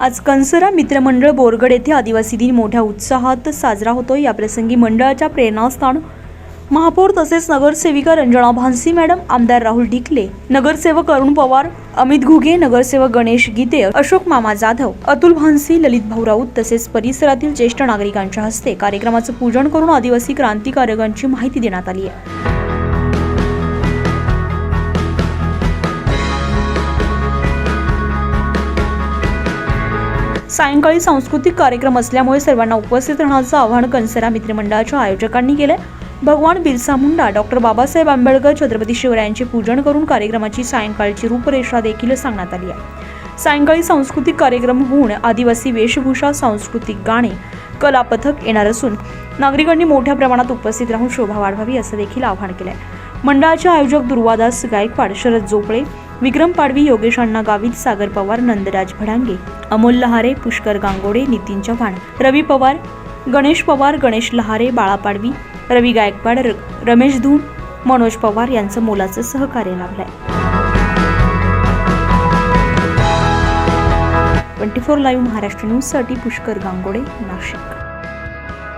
आज कंसरा मित्रमंडळ बोरगड येथे आदिवासी दिन मोठ्या उत्साहात साजरा होतो याप्रसंगी मंडळाच्या प्रेरणास्थान महापौर तसेच नगरसेविका रंजना भानसी मॅडम आमदार राहुल ढिकले नगरसेवक अरुण पवार अमित घुगे नगरसेवक गणेश गीते अशोक मामा जाधव अतुल भानसी ललित भाऊ राऊत तसेच परिसरातील ज्येष्ठ नागरिकांच्या हस्ते कार्यक्रमाचं पूजन करून आदिवासी क्रांतिकारकांची माहिती देण्यात आली आहे. सायंकाळी सांस्कृतिक कार्यक्रम असल्यामुळे सर्वांना उपस्थित राहण्याचं आवाहन कणसरा मित्रमंडळाच्या आयोजकांनी केलं भगवान बिरसा मुंडा डॉक्टर बाबासाहेब आंबेडकर छत्रपती शिवरायांचे पूजन करून कार्यक्रमाची सायंकाळची रूपरेषा देखील सांगण्यात आली आहे. सायंकाळी सांस्कृतिक कार्यक्रम होऊन आदिवासी वेशभूषा सांस्कृतिक गाणे कलापथक येणार असून नागरिकांनी मोठ्या प्रमाणात उपस्थित राहून शोभा वाढवावी असं देखील आवाहन केलं आहे मंडळाचे आयोजक दुर्वादास गायकवाड शरद जोपळे विक्रम पाडवी योगेश अण्णा गावित सागर पवार नंदराज भडांगे अमोल लहारे पुष्कर गांगोडे नितीन चव्हाण रवी पवार गणेश पवार गणेश लहारे बाळा पाडवी रवी गायकवाड र- रमेश धून मनोज पवार यांचं मोलाचं सहकार्य लाभलंय. ट्वेंटी फोर लाईव्ह महाराष्ट्र न्यूजसाठी पुष्कर गांगोडे नाशिक.